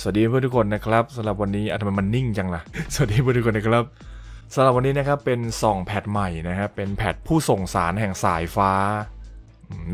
สวัสดีเพื่อนทุกคนนะครับสำหรับวันนี้อะทำไมมันนิ่งจังล่ะ สวัสดีเพื่อนทุกคนนะครับสำหรับวันนี้นะครับเป็นสองแพทใหม่นะครับเป็นแพทผู้ส่งสารแห่งสายฟ้า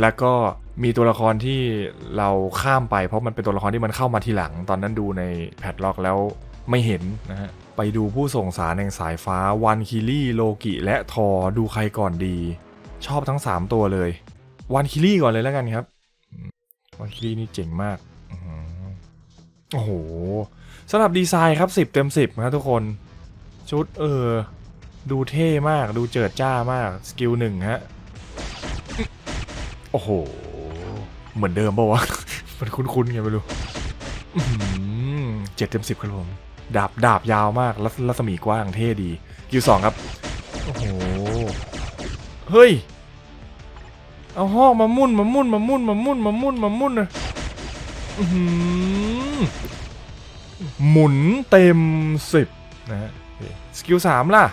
แล้วก็มีตัวละครที่เราข้ามไป เพราะมันเป็นตัวละครที่มันเข้ามาทีหลัง ตอนนั้นดูในแพทล็อกแล้วไม่เห็นนะฮะไปดูผู้ส่งสารแห่งสายฟ้าวันคิลี่โลกิและทอดูใครก่อนดี ชอบทั้ง 3 ตัวเลยวันคิลี่ก่อนเลยแล้วกันครับวันคิลี่นี่เจ๋งมากอ โอ้โหสำหรับดีไซน์ครับ 10 เต็ม 10ครับทุกคน ชุดเออ ดูเท่มากดูเจิดจ้ามาก สกิลหนึ่งฮะ โอ้โห เหมือนเดิมปะวะ มันคุ้นๆไงไม่รู้เจ็ดเต็มสิบครับผม ดาบดาบยาวมากรัศรัศมีกว้างเท่ดีกิวสองครับ โอ้โห เฮ้ย เอาห้องมามุ่นมามุ่นมามุ่นมามุ่นมามุ่นมามุ่นนะอื้อ หมุนเต็มสิบนะฮะสกิลสามล่ะ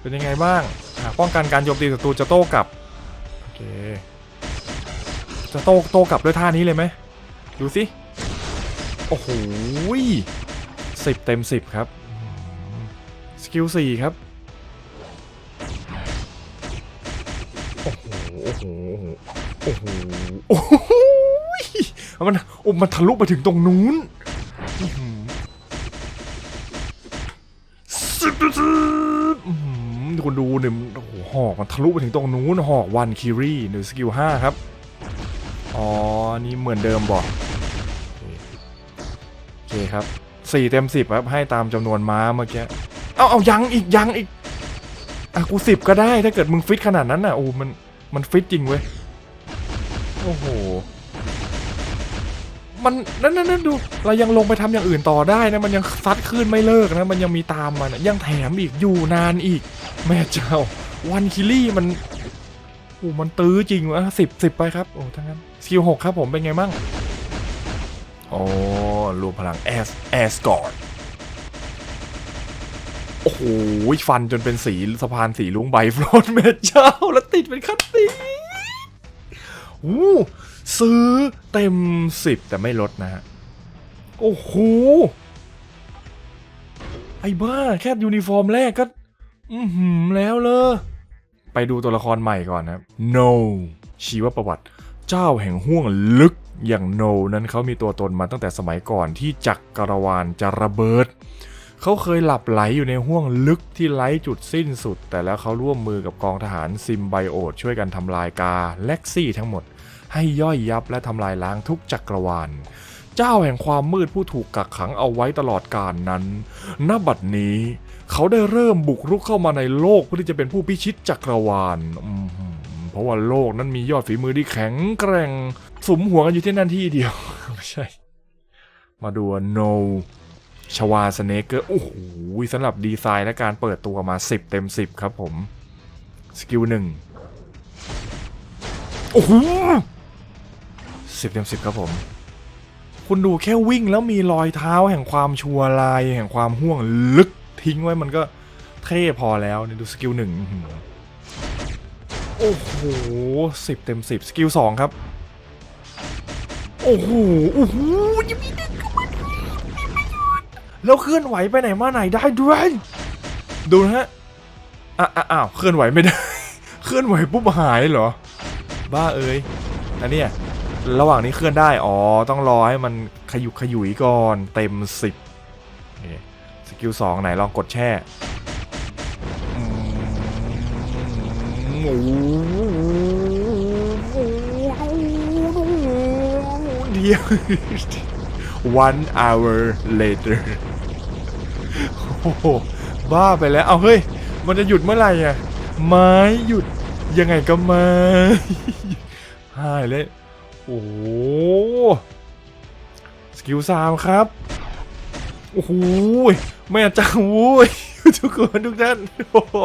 เป็นยังไงบ้าง ป้องกันการโจมตีศัตรูจะโต้กลับ โอเค จะโต้โต้กลับด้วยท่านี้เลยไหม ดูสิ โอ้โหสิบเต็มสิบครับ สกิลสี่ครับ โอ้โห โอ้โห โอ้โห โอ้โหมันอ้มันทะลุไปถึงตรงนู้นสิบสิบคุณดูเนี่ยโอ้โหหอกมันทะลุไปถึงตรงนู้นหอกวันคิรีหรือสกิลห้าครับ อ๋อ นี่เหมือนเดิมบอกโอเคครับสี่เต็มสิบครับ ให้ตามจำนวนม้าเมื่อกี้ เอาเอายังอีกยังอีกอะกูสิบก็ได้ถ้าเกิดมึงฟิตขนาดนั้นน่ะโอ้มันมันฟิตจริงเว้ย โอ้โห มันนั่นนั่นนั่นดูเรายังลงไปทำอย่างอื่นต่อได้นะมันยังซัดขึ้นไม่เลิกนะมันยังมีตามมันะยังแถมอีกอยู่นานอีก แม่เจ้าวันคิลี่มันโอ้มันตื้อจริงวะสิบสิบไปครับโอ้ทั้งนั้นสกิลหกครับผมเป็นไงบ้างโอ้รวมพลังแอสแอสกอร์ดโอ้โหฟันจนเป็นสีสะพานสีลุงใบฟลตแม่เจ้าแล้วติดเป็นคัตตีอู้ ซื้อเต็มสิบแต่ไม่ลดนะฮะ โอ้โห ไอ้บ้า แค่ยูนิฟอร์มแรกก็ อือหือแล้วเลยไปดูตัวละครใหม่ก่อนนะ No ชีวประวัติ เจ้าแห่งห้วงลึกอย่าง No นั้นเขามีตัวตนมาตั้งแต่สมัยก่อนที่จักรกรวาลจะระเบิด เขาเคยหลับไหลอยู่ในห้วงลึกที่ไร้จุดสิ้นสุด แต่แล้วเขาร่วมมือกับกองทหารซิมไบโอตช่วยกันทำลายกาเล็กซี่ทั้งหมด ให้ย่อยยับและทำลายล้างทุกจักรวาล เจ้าแห่งความมืดผู้ถูกกักขังเอาไว้ตลอดกาลนั้นณบัดนี้ เขาได้เริ่มบุกรุกเข้ามาในโลกเพื่อที่จะเป็นผู้พิชิตจักรวาลเพราะว่าโลกนั้นมียอดฝีมือที่แข็งแกร่งสมหัวกันอยู่ที่นั่นที่เดียวไม่ใช่ มาดูโนชวาสเนกเกอร์โอ้โหสำหรับดีไซน์และการเปิดตัวมา 10 เต็ม 10 ครับผม สกิลหนึ่งโอ้โห สิบเต็มสิบครับผม คุณดูแค่วิ่งแล้วมีรอยเท้าแห่งความชัวร์ลายแห่งความห่วงลึกทิ้งไว้มันก็เท่พอแล้วเนี่ยดูสกิลหนึ่งโอ้โหสิบเต็มสิบสกิลสองครับ โอ้โหโอ้โหยังมีด็กเข้ามาด้วยแล้วเคลื่อนไหวไปไหนมาไหนได้ด้วย ดูนะฮะอะอะอ้าวเคลื่อนไหวไม่ได้ เคลื่อนไหวปุ๊บหายเหรอ บ้าเอ้ยอันนี้ ระหว่างนี้เคลื่อนได้ อ๋อ ต้องรอให้มันขยุกขยุยก่อน เต็มสิบสกิลสองไหนลองกดแช่เดียว one hour later โอ้โหบ้าไปแล้ว เอาเฮ้ย มันจะหยุดเมื่อไหร่อะ ไม้หยุดยังไงก็ไม่หายเลย โอ้โหสกิลสามครับ โอ้โหแม่จังโว้ยทุกคนทุกท่านโอ้โห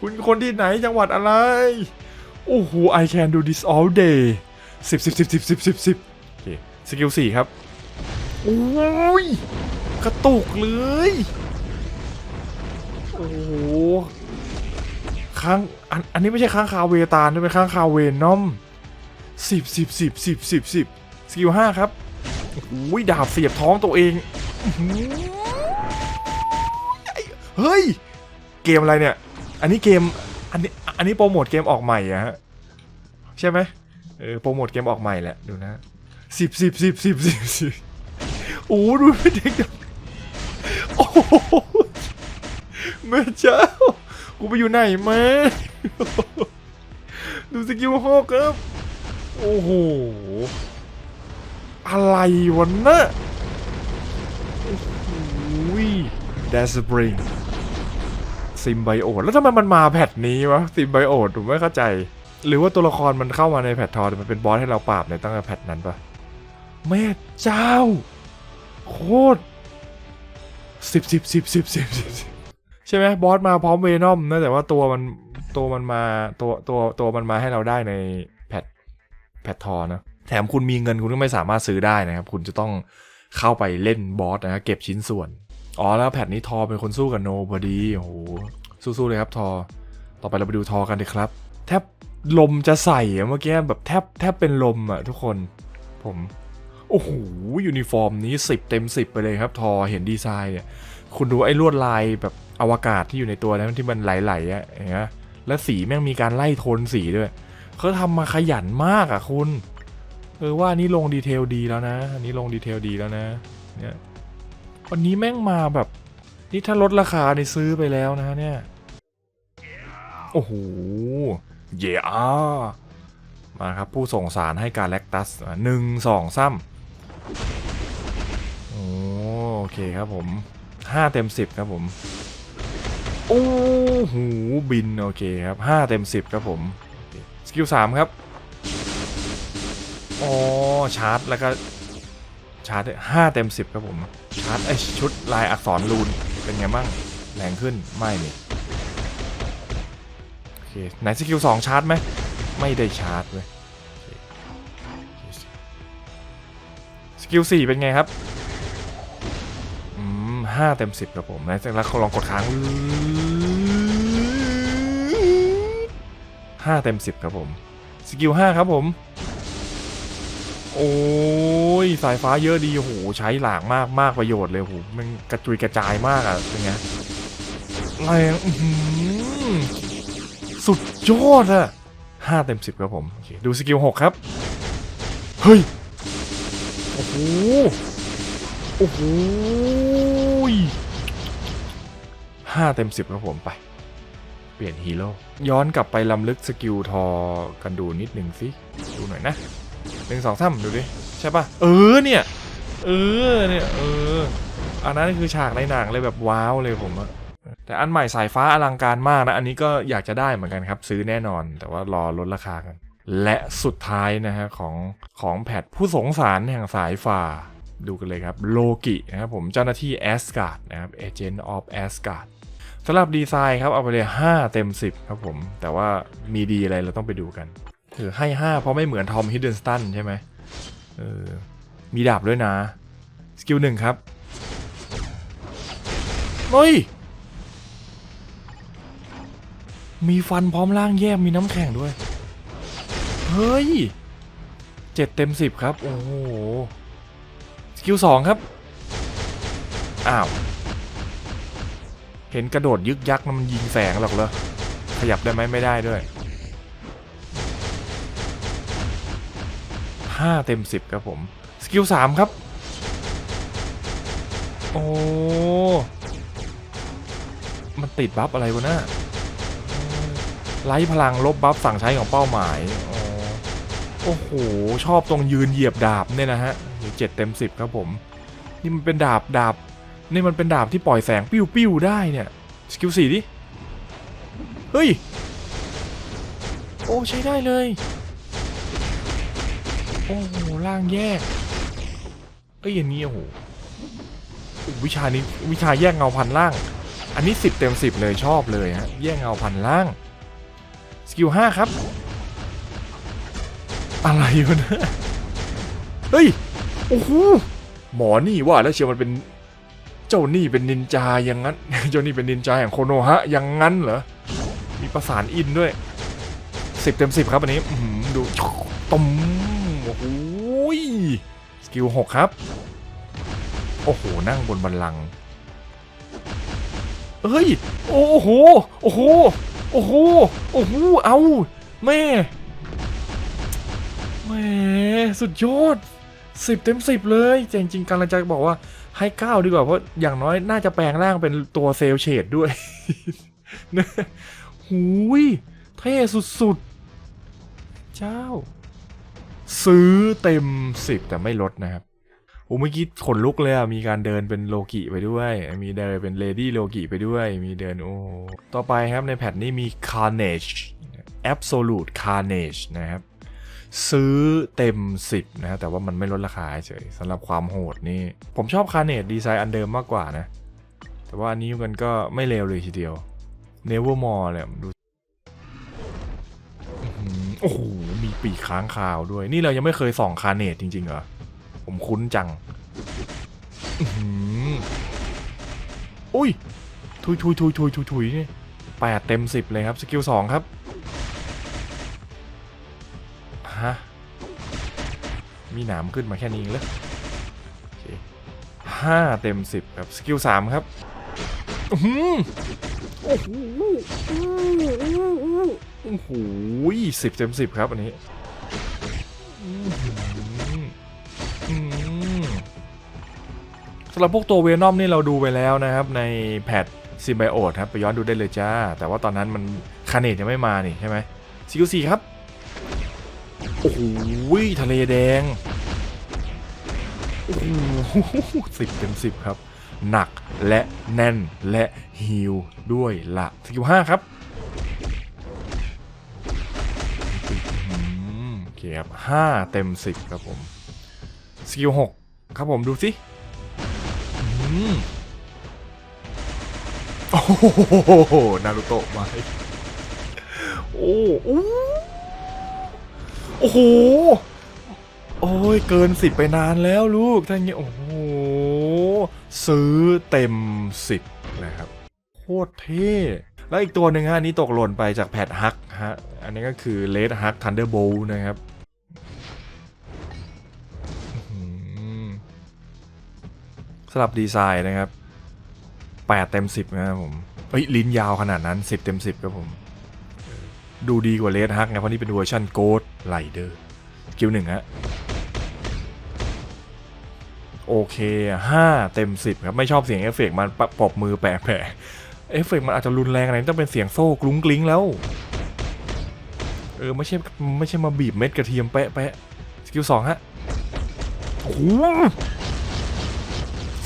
คุณคนที่ไหนจังหวัดอะไร โอ้โห I can do this all day สิบสิบสิบสิบสิบสิบสิบโอเคสกิลสี่ครับโอ้ยกระตุกเลย โอ้โหค้างอันอันนี้ไม่ใช่ค้างคาเวตาลนี่เป็นค้างคาเวนอม สิบสิบสิบสิบสิบสิบสกิลห้าครับอุ้ยดาบเสียบท้องตัวเองเฮ้ย เกมอะไรเนี่ย อันนี้เกม อันนี้ อันนี้โปรโมทเกมออกใหม่อะฮะ ใช่ไหมเออ โปรโมทเกมออกใหม่แหละ ดูนะสิบสิบสิบสิบสิบสิบโอ้โหดูเด็กโอ้โหแม่เจ้า กูไปอยู่ไหนมา ดูสกิลหกครับ โอ้โห อะไรวะเน่ะโอ้โหเดสปริงซิมไบโอตแล้วทำไมมันมาแพทนี้วะซิมไบโอตผมไม่เข้าใจ หรือว่าตัวละครมันเข้ามาในแพททอร์มันเป็นบอสให้เราปราบในตั้งแต่แพทนั้นปะแม่เจ้า โคตรสิบสิบสิบสิบสิบสิบใช่ไหมบอสมาพร้อมเวนอมนะแต่ว่าตัวมันตัวมันมาตัวตัวตัวมันมาให้เราได้ใน แพททอนะแถมคุณมีเงินคุณก็ไม่สามารถซื้อได้นะครับ คุณจะต้องเข้าไปเล่นบอสนะครับเก็บชิ้นส่วน อ๋อแล้วแพทนี้ทอเป็นคนสู้กับโนพอดีโอ้โหสู้ๆเลยครับทอ ต่อไปเราไปดูทอกันดีครับ แทบลมจะใส่อะเมื่อกี้แบบแทบแทบเป็นลมอะทุกคนผมโอ้โหยูนิฟอร์มนี้ 10 เต็ม 10 ไปเลยครับ ทอเห็นดีไซน์เนี่ย คุณดูไอ้ลวดลายแบบอวกาศที่อยู่ในตัวนั้นที่มันไหลๆอะเห็นไหมแล้วสีแม่งมีการไล่โทนสีด้วย เขาทำมาขยันมากอะคุณเออว่าอันนี้ลงดีเทลดีแล้วนะ อันนี้ลงดีเทลดีแล้วนะ เนี่ยวันนี้แม่งมาแบบ นี่ถ้าลดราคาในซื้อไปแล้วนะเนี่ย โอ้โห เยอามาครับ ผู้ส่งสารให้การแลคตัสหนึ่งสองซ้ำโอ้โอเคครับผมห้าเต็มสิบครับผม โอ้โหบิน โอเคครับห้าเต็มสิบครับผม กิลสามครับ อ๋อ ชาร์จ แล้วก็ ชาร์จห้าเต็มสิบครับผม ชาร์จไอชุดลายอักษรรูน เป็นไงบ้าง แรงขึ้น ไม่นี่โอเค ไหนสกิลสองชาร์จไหม ไม่ได้ชาร์จเลยสกิลสี่เป็นไงครับอืมห้าเต็มสิบครับผมนะแล้วลองกดค้าง ห้าเต็มสิบครับผม สกิลห้าครับผม โอ้ย สายฟ้าเยอะดีโหใช้หลากมากมากประโยชน์เลยโหมันกระจุยกระจายมากอะเป็นไงแรงอื้อหือสุดยอดอะห้าเต็มสิบครับผม ดูสกิลหกครับ เฮ้ย โอ้โห โอ้โหห้าเต็มสิบครับผมไป เปลี่ยนฮีโร่ย้อนกลับไปลำลึกสกิลทอกันดูนิดหนึ่งสิ ดูหน่อยนะหนึ่งสองสามดูดิ ใช่ปะเออเนี่ย เออเนี่ยเออ อันนั้นคือฉากในหนังเลยแบบว้าวเลยผมอะแต่อันใหม่สายฟ้าอลังการมากนะ อันนี้ก็อยากจะได้เหมือนกันครับ ซื้อแน่นอนแต่ว่ารอลดราคากัน และสุดท้ายนะฮะของของแพทผู้สงสารแห่งสายฟ้าดูกันเลยครับโลกินะครับผมเจ้าหน้าที่แอสการ์ดนะครับ Agent of Asgard ส สำหรับดีไซน์ครับเอาไปเลย 5 เต็ม 10 ครับผม แต่ว่ามีดีอะไรเราต้องไปดูกันคือให้ 5 เพราะไม่เหมือนทอมฮิดเดนสตันใช่ไหมเออมีดาบด้วยนะ สกิลหนึ่งครับเฮ้ย มีฟันพร้อมล่างแยกมีน้ำแข็งด้วย เฮ้ยเจ็ดเต็มสิบครับ โอ้โห สกิลสองครับ อ้าว ห็นกระโดดยึกยักนะมันยิงแสงหรอกเหรอขยับได้ไหมไม่ได้ด้วยห้าเต็มสิบครับผมสกิลสามครับ โอ้ มันติดบัฟอะไรวะน่าไล่พลังลบบัฟสั่งใช้ของเป้าหมายโอ้โห ชอบตรงยืนเหยียบดาบเนี่ยนะฮะเจ็ดเต็มสิบครับผม นี่มันเป็นดาบดาบ นี่มันเป็นดาบที่ปล่อยแสงปิ้วปิ้วๆได้เนี่ยสกิลสี่ดิ เฮ้ย โอ้ใช้ได้เลย โอ้โหล่างแยกเอ้ยอย่างนี้โอ้โหวิชานี้วิชาแยกเงาพันล่าง อันนี้สิบเต็มสิบเลยชอบเลยฮะแยกเงาพันล่าง สกิลห้าครับ อะไรวะเนี่ยเฮ้ย โอ้โหหมอนี่ว่าแล้วเชียวมันเป็น เจ้านี่เป็นนินจาอย่างนั้น เจ้านี่เป็นนินจาแห่งโคโนฮะอย่างนั้นเหรอ มีประสานอินด้วยสิบเต็มสิบครับอันนี้อืดูตมโอ้โหสกิลหกครับ โอ้โห นั่งบนบันลังเฮ้ย โอ้โห โอ้โห โอ้โห โอ้โห เอาแม่แหมสุดยอดสิบเต็มสิบเลยแต่จริงๆกำลังจะบอกว่า ให้เก้าดีกว่า เพราะอย่างน้อยน่าจะแปลงร่างเป็นตัวเซลเชดด้วยนะหูยเท่สุดๆ เจ้า ซื้อเต็มสิบแต่ไม่ลดนะครับโอ้เมื่อกี้ขนลุกเลยอะ มีการเดินเป็นโลกิไปด้วย มีเดินเป็นเลดี้โลกิไปด้วย มีเดินโอ้ ต่อไปครับในแพทนี้มี Carnage Absolute Carnage นะครับ ซื้อเต็ม 10 นะฮะแต่ว่ามันไม่ลดราคาเฉยสำหรับความโหดนี่ ผมชอบคาเนตดีไซน์อันเดิมมากกว่านะ แต่ว่าอันนี้มันก็ไม่เลวเลยทีเดียว Nevermore เลยดูโอ้โห มีปีกค้างคาวด้วย นี่เรายังไม่เคยส่องคาเนตจริงๆเหรอ ผมคุ้นจังอุ้ย ทุยทุยทุยทุยทุยทุยนี่แปดเต็มสิบเลยครับ สกิลสองครับ มีหนามขึ้นมาแค่นี้เลยห้าเต็มสิบครับสกิลสามครับอือหือโอ้โหโอ้โหสิบเต็มสิบครับอันนี้อื้อหืออืมสำหรับพวกตัวเวนอมนี่เราดูไปแล้วนะครับในแพทซิมไบโอตครับ ไปย้อนดูได้เลยจ้า แต่ว่าตอนนั้นมันคาเนตยังไม่มานี่ใช่ไหมสกิลสี่ครับ อ้โหทะเลแดงโอ้โหสิบเต็มสิบครับ หนักและแน่นและฮิวด้วยละสกิลห้าครับโอเคครับห้าเต็มสิบครับผมสกิลหกครับผมดูสิโอ้โหนารูโตะมาให้โอ้โโอ้โห โอ้ยเกินสิบไปนานแล้วลูกถ้าอย่างเงี้ยโอ้โห ซื้อเต็มสิบนะครับโคตรเท่แล้วอีกตัวหนึ่งฮะอันนี้ตกหล่นไปจากแพดฮักฮะ อันนี้ก็คือเลดฮักทันเดอร์โบลนะครับสลับดีไซน์นะครับ 8 เต็ม 10 นะครับผมเฮ้ย ลิ้นยาวขนาดนั้น 10 เต็ม 10 ครับผม ดูดีกว่าเลดฮักไงเพราะนี่เป็นเวอร์ชันโกดไ i เดอร์กิวหนึ่งฮะโอเคห้าเต็มสิบครับ ไม่ชอบเสียงเอฟเฟกต์มันปปบมือแปะแปะเอฟเฟกต์มันอาจจะรุนแรงอะไรต้องเป็นเสียงโซ่กลุ้งกลิ้งแล้ว เออ ไม่ใช่ ไม่ใช่มาบีบเม็ดกระเทียมแปะแปะสกิลสองฮะโอ้โห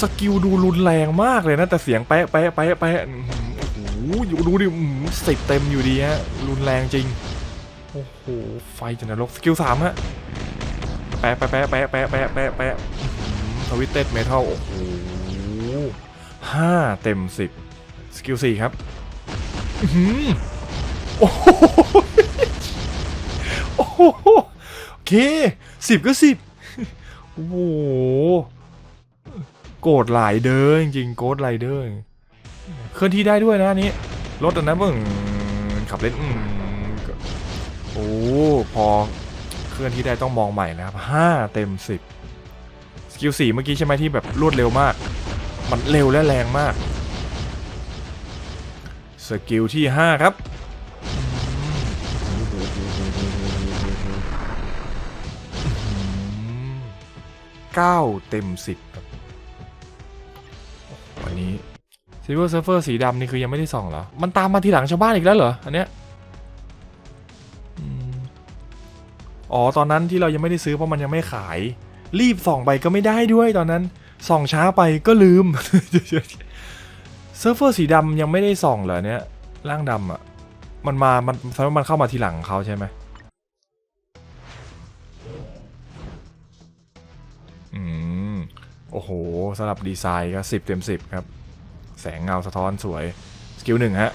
สกิลดูรุนแรงมากเลยนะ แต่เสียงแปะแปะแปะแปะ หอยู่ดูดิสิบเต็มอยู่ดีฮะ รุนแรงจริง โอ้โห ไฟจะนรกสกิลสามฮะ แปะแปะแปะแปะแปะแปะแปะแปะทวิตเต็ดเมทัล โอ้โหห้าเต็มสิบสกิลสี่ครับอื้อหือโอ้โหโอ้โหโอเคสิบก็สิบโอ้โหโกรธหลายเด้อจริงโกรธหลายเด้อ เคลื่อนที่ได้ด้วยนะนนี้รถอันนั้นเบิ่งขับเล่นอืมโอ้พอเคลื่อนที่ได้ต้องมองใหม่นะครับห้าเต็มสิบสกิลสี่เมื่อกี้ใช่ไหมที่แบบรวดเร็วมาก มันเร็วและแรงมากสกิลที่ห้าครับเก้าเต็มสิบครับ ซิลเวอร์เซิร์ฟเฟอร์สีดำนี่คือยังไม่ได้ส่องเหรอ มันตามมาทีหลังชาวบ้านอีกแล้วเหรอ อันเนี้ยอ๋อ ตอนนั้นที่เรายังไม่ได้ซื้อเพราะมันยังไม่ขาย รีบส่องไปก็ไม่ได้ด้วยตอนนั้น ส่องช้าไปก็ลืม เซิร์ฟเวอร์สีดำยังไม่ได้ส่องเหรอเนี่ยร่างดำอะ มันมา มันแสดงว่ามันเข้ามาทีหลังเขาใช่ไหมอืม โอ้โหสำหรับดีไซน์ก็สิบเต็มสิบครับ แสงเงาสะท้อนสวย สกิลหนึ่งฮะ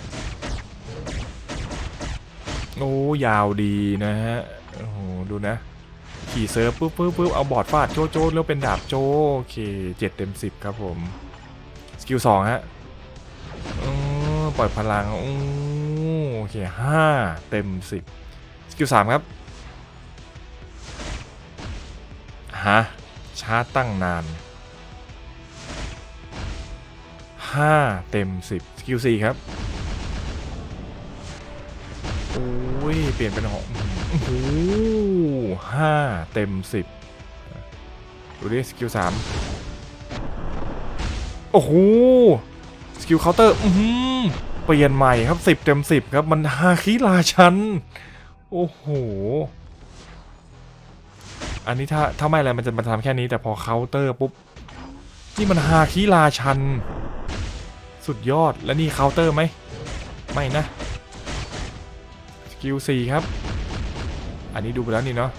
โอ้ยาวดีนะฮะ โอ้โห ดูนะ ขี่เซิร์ฟปุ๊บปุ๊บปุ๊บเอาบอร์ดฟาดโจโจแล้วเป็นดาบโจ โอเคเจ็ดเต็มสิบครับผม สกิลสองฮะปล่อยพลังอือโอเคห้าเต็มสิบสกิลสามครับฮะชาร์จตั้งนาน 5 เต็ม 10สกิล4ครับโอ้ย เปลี่ยนเป็นของโอ้โหห้าเต็ม10ดูดิสกิล3โอ้โห สกิลเคาน์เตอร์อื้อหือเปลี่ยนใหม่ครับ10เต็ม10ครับ มันฮาคิราชัน โอ้โห อันนี้ถ้าถ้าไม่อะไรมันจะมาทำแค่นี้แต่พอเคาน์เตอร์ปุ๊บ นี่มันฮาคิราชัน สุดยอดและนี่เคาน์เตอร์ไหมไม่นะสกิล4ครับ อันนี้ดูไปแล้วนี่เนาะ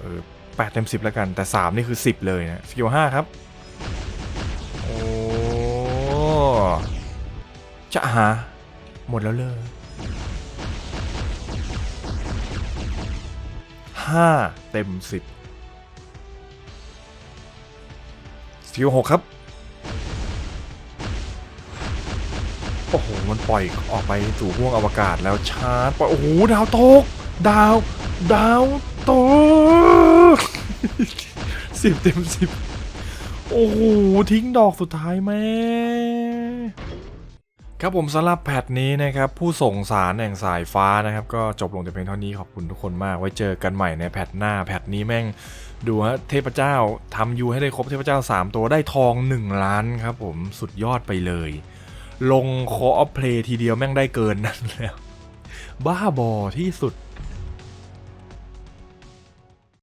เออ8เต็ม10แล้วกันแต่3นี่คือ10เลยนะสกิล5ครับโอ้จะหาหมดแล้วเลยห้าเต็ม10 สกิล6ครับ โอ้โห มันปล่อยออกไปสู่ห้วงอวกาศแล้วชาร์จปล่อยโอ้โห ดาวตก ดาว ดาวตกสิบเต็มสิบโอ้โห ทิ้งดอกสุดท้ายแม่ ครับผมสำหรับแพทนี้นะครับผู้ส่งสารแห่งสายฟ้านะครับ ก็จบลงแต่เพียงเท่านี้ขอบคุณทุกคนมาก ไว้เจอกันใหม่ในแพทหน้าแพทนี้แม่งดูฮะเทพเจ้าทำยูให้ได้ครบเทพเจ้า 3 ตัวได้ทอง 1 ล้านครับผมสุดยอดไปเลย ลงคออฟเพลย์ทีเดียวแม่งได้เกินนั้นแล้ว บ้าบอที่สุด